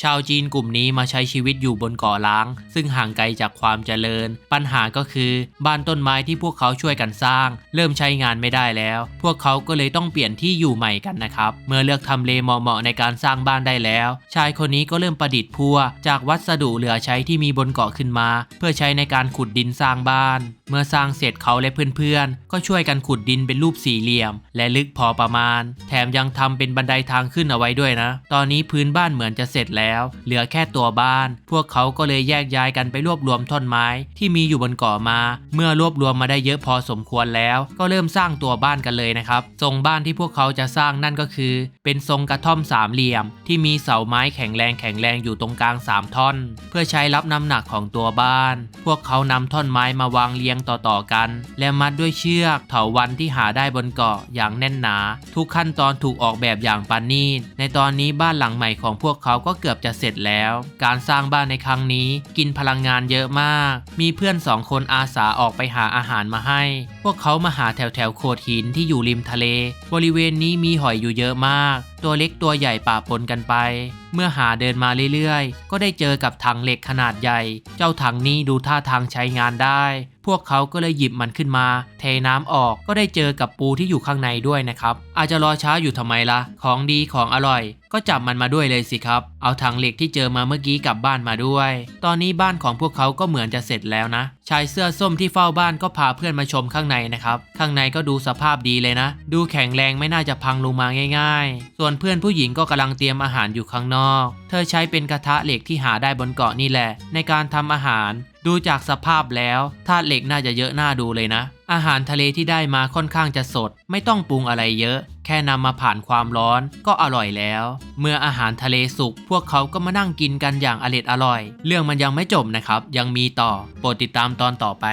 ชาวจีนกลุ่มนี้มาใช้ชีวิตอยู่บนเกาะล้าง ซึ่งห่างไกลจากความเจริญ ปัญหาก็คือ บ้านต้นไม้ที่พวกเขาช่วยกันสร้าง เริ่มใช้งานไม่ได้แล้ว พวกเขาก็เลยต้องเปลี่ยนที่อยู่ใหม่กันนะครับ เมื่อเลือกทำเลเหมาะๆในการสร้างบ้านได้แล้ว ชายคนนี้ก็เริ่มประดิษฐ์พัว จากวัสดุเหลือใช้ที่มีบนเกาะขึ้นมา เพื่อใช้ในการขุดดินสร้างบ้าน เมื่อสร้างเสร็จเขาและเพื่อนๆก็ช่วยกันขุดดินเป็นรูปสี่เหลี่ยม และลึกพอประมาณ แถมยังทำเป็นบันไดทางขึ้นเอาไว้ด้วยนะ ตอนนี้พื้นบ้านเหมือนจะเสร็จแล้วเหลือแค่ตัวบ้าน พวกเขาก็เลยแยกย้ายกันไปรวบรวมท่อนไม้ที่มีอยู่บนเกาะมา เมื่อรวบรวมมาได้เยอะพอสมควรแล้ว ก็เริ่มสร้างตัวบ้านกันเลยนะครับทรงบ้านที่พวกเขาจะสร้างนั่นก็คือ เป็นทรงกระท่อมสามเหลี่ยม ที่มีเสาไม้แข็งแรงแข็งแรงอยู่ตรงกลางสามท่อน เพื่อใช้รับน้ำหนักของตัวบ้าน พวกเขานำท่อนไม้มาวางเรียงต่อๆกัน และมัดด้วยเชือกเถาวันที่หาได้บนเกาะอย่างแน่นหนา ทุกขั้นตอนถูกออกแบบอย่างปานนีตในตอนนี้บ้านหลังใหม่ของพวกเขาก็เกือบจะเสร็จแล้ว การสร้างบ้านในครั้งนี้กินพลังงานเยอะมาก มีเพื่อนสองคนอาสาออกไปหาอาหารมาให้ พวกเขามาหาแถวแถวโขดหินที่อยู่ริมทะเล บริเวณนี้มีหอยอยู่เยอะมาก ตัวเล็กตัวใหญ่ป่าปนกันไป เมื่อหาเดินมาเรื่อยๆ ก็ได้เจอกับถังเหล็กขนาดใหญ่ เจ้าถังนี้ดูท่าทางใช้งานได้พวกเขาก็เลยหยิบมันขึ้นมา เทน้ำออกก็ได้เจอกับปูที่อยู่ข้างในด้วยนะครับ อาจจะรอช้าอยู่ทำไมล่ะ ของดีของอร่อย ก็จับมันมาด้วยเลยสิครับ เอาถังเหล็กที่เจอมาเมื่อกี้กลับบ้านมาด้วย ตอนนี้บ้านของพวกเขาก็เหมือนจะเสร็จแล้วนะ ชายเสื้อส้มที่เฝ้าบ้านก็พาเพื่อนมาชมข้างในนะครับ ข้างในก็ดูสภาพดีเลยนะ ดูแข็งแรงไม่น่าจะพังลงมาง่าย ๆ ส่วนเพื่อนผู้หญิงก็กำลังเตรียมอาหารอยู่ข้างนอก เธอใช้เป็นกระทะเหล็กที่หาได้บนเกาะนี่แหละ ในการทำอาหาร ดูจากสภาพแล้วธาตุเหล็กน่าจะเยอะน่าดูเลยนะ อาหารทะเลที่ได้มาค่อนข้างจะสด ไม่ต้องปรุงอะไรเยอะ แค่นำมาผ่านความร้อนก็อร่อยแล้ว เมื่ออาหารทะเลสุก พวกเขาก็มานั่งกินกันอย่างอร็ดอร่อย เรื่องมันยังไม่จบนะครับ ยังมีต่อ โปรดติดตามตอนต่อไป